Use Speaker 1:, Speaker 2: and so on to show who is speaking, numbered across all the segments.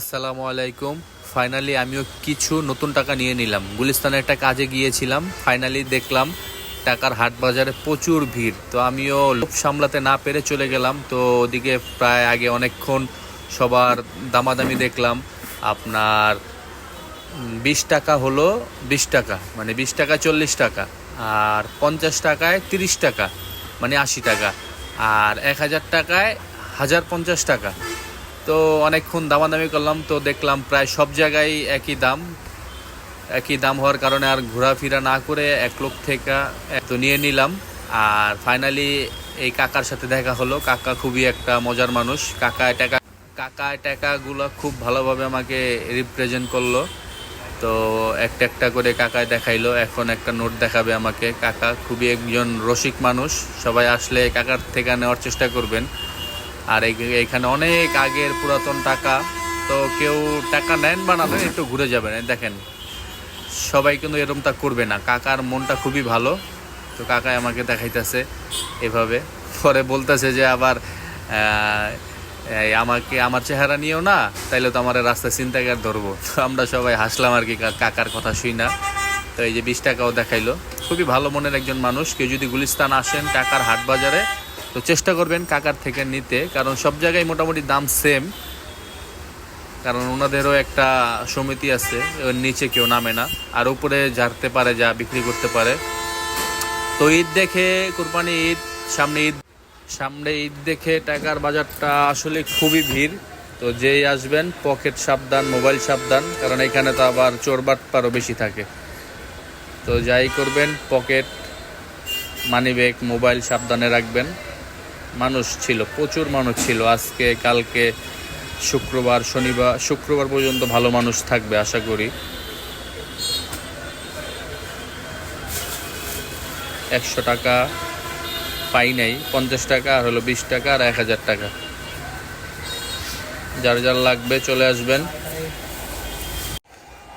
Speaker 1: আসসালামু আলাইকুম। ফাইনালি আমিও কিছু নতুন টাকা নিয়ে নিলাম। গুলিস্তানে একটা কাজে গিয়েছিলাম। ফাইনালি দেখলাম টাকার হাট বাজারে প্রচুর ভিড়। তো আমিও লোভ সামলাতে না পেরে চলে গেলাম। তো ওদিকে প্রায় আগে অনেকক্ষণ সবার দামাদামি দেখলাম। আপনার বিশ টাকা হলো বিশ টাকা মানে বিশ টাকা চল্লিশ টাকা, আর পঞ্চাশ টাকায় তিরিশ টাকা মানে আশি টাকা, আর এক হাজার টাকায় হাজার পঞ্চাশ টাকা। তো অনেকক্ষণ দামাদামি করলাম, তো দেখলাম প্রায় সব জায়গায় একই দাম। একই দাম হওয়ার কারণে আর ঘোরাফেরা না করে এক লোক থেকে তো নিয়ে নিলাম। আর ফাইনালি এই কাকার সাথে দেখা হলো। কাকা খুবই একটা মজার মানুষ। কাকা টাকা কাকা টাকাগুলো খুব ভালোভাবে আমাকে রিপ্রেজেন্ট করল। তো একটা একটা করে কাকায় দেখাইলো। এখন একটা নোট দেখাবে আমাকে। কাকা খুবই একজন রসিক মানুষ। সবাই আসলে কাকার থেকে নেওয়ার চেষ্টা করবেন। আর এইখানে অনেক আগের পুরাতন টাকা। তো কেউ টাকা নেন বা না একটু ঘুরে যাবেন। দেখেন, সবাই কিন্তু এরকমটা করবে না। কাকার মনটা খুবই ভালো। তো কাকাই আমাকে দেখাইতেছে এভাবে। পরে বলতেছে যে আবার আমাকে, আমার চেহারা নিয়েও না, তাইলে তো আমার রাস্তায় চিন্তাকার ধরবো। তো আমরা সবাই হাসলাম আর কা- কাকার কথা শুই না। তো এই যে বিশ টাকাও দেখাইলো। খুবই ভালো মনের একজন মানুষ। কেউ যদি গুলিস্তান আসেন টাকার হাট বাজারে তো চেষ্টা করবেন কাকার থেকে নিতে, কারণ সব জায়গায় মোটামুটি দাম সেম কারণ ওনাদেরও একটা সমিতি আছে, ওর নিচে কেউ নামে না, আর উপরে ঝাড়তে পারে যা বিক্রি করতে পারে। তো ঈদ দেখে, কোরবানি ঈদ, সামনে ঈদ সামনে ঈদ দেখে টাকার বাজারটা আসলে খুবই ভিড়। তো যেই আসবেন, পকেট সাবধান, মোবাইল সাবধান, কারণ এখানে তো আবার চোর বাটপারও বেশি থাকে। তো যাই করবেন, পকেট মানিব্যাগ মোবাইল সাবধানে রাখবেন। মানুষ ছিল, প্রচুর মানুষ ছিল। আজকে, কালকে, শুক্রবার, শনিবার, শুক্রবার পর্যন্ত ভালো মানুষ থাকবে আশা করি। একশো টাকা পাই নাই, পঞ্চাশ টাকা আর হলো বিশ টাকা আর এক হাজার টাকা। যার যার লাগবে চলে আসবেন।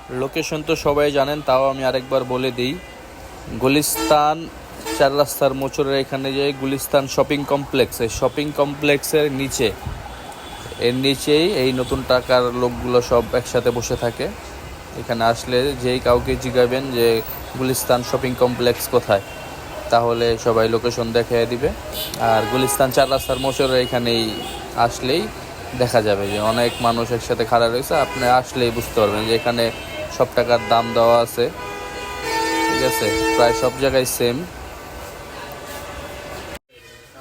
Speaker 1: লোকেশন তো সবাই জানেন, তাও আমি আরেকবার বলে দিই। গুলিস্তান চার রাস্তার মোচরের এখানে যে গুলিস্তান শপিং কমপ্লেক্স, এই শপিং কমপ্লেক্সের নিচে, এর নিচেই এই নতুন টাকার লোকগুলো সব একসাথে বসে থাকে। এখানে আসলে যেই কাউকে জিগাবেন যে গুলিস্তান শপিং কমপ্লেক্স কোথায়, তাহলে সবাই লোকেশন দেখিয়ে দিবে। আর গুলিস্তান চার রাস্তার মোচরের এখানেই আসলেই দেখা যাবে যে অনেক মানুষ একসাথে খাড়া রয়েছে। আপনি আসলেই বুঝতে পারবেন যে এখানে সব টাকার দাম দেওয়া আছে। ঠিক আছে, প্রায় সব জায়গায় সেম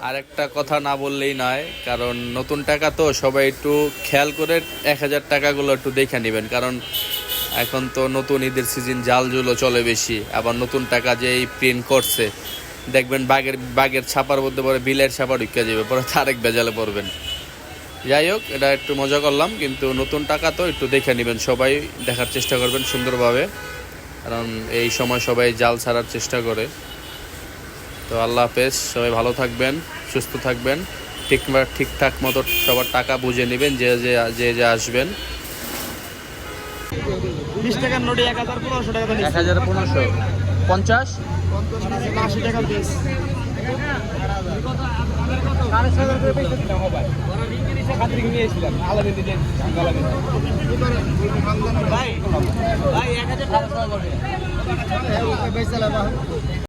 Speaker 1: আরেকটা কথা না বললেই নয়, কারণ নতুন টাকা তো সবাই একটু খেয়াল করে এক হাজার টাকাগুলো একটু দেখে নেবেন। কারণ এখন তো নতুন ঈদের সিজন জাল জালজুলো চলে বেশি, আবার নতুন টাকা যে এই প্রিন্ট করছে, দেখবেন বাগের বাগের ছাপার মধ্যে পরে বিলের ছাপা ঢুকে যাবে, পরে আরেক বেজালে পড়বেন। যাই হোক, এটা একটু মজা করলাম, কিন্তু নতুন টাকা তো একটু দেখে নেবেন, সবাই দেখার চেষ্টা করবেন সুন্দরভাবে, কারণ এই সময় সবাই জাল ছাড়ার চেষ্টা করে। তো আল্লাহ হাফেজ সবাই ভালো থাকবেন সুস্থ থাকবেন। ঠিক ঠিকঠাক মতো সবার টাকা বুঝে নেবেন যে যে যে যে আসবেন।
Speaker 2: বিশ টাকার নোটে এক হাজার পনেরোশো টাকা
Speaker 1: এক হাজার পনেরোশো। পঞ্চাশ?
Speaker 2: আশি টাকা পিস ভাই। ভাই এক হাজার টাকা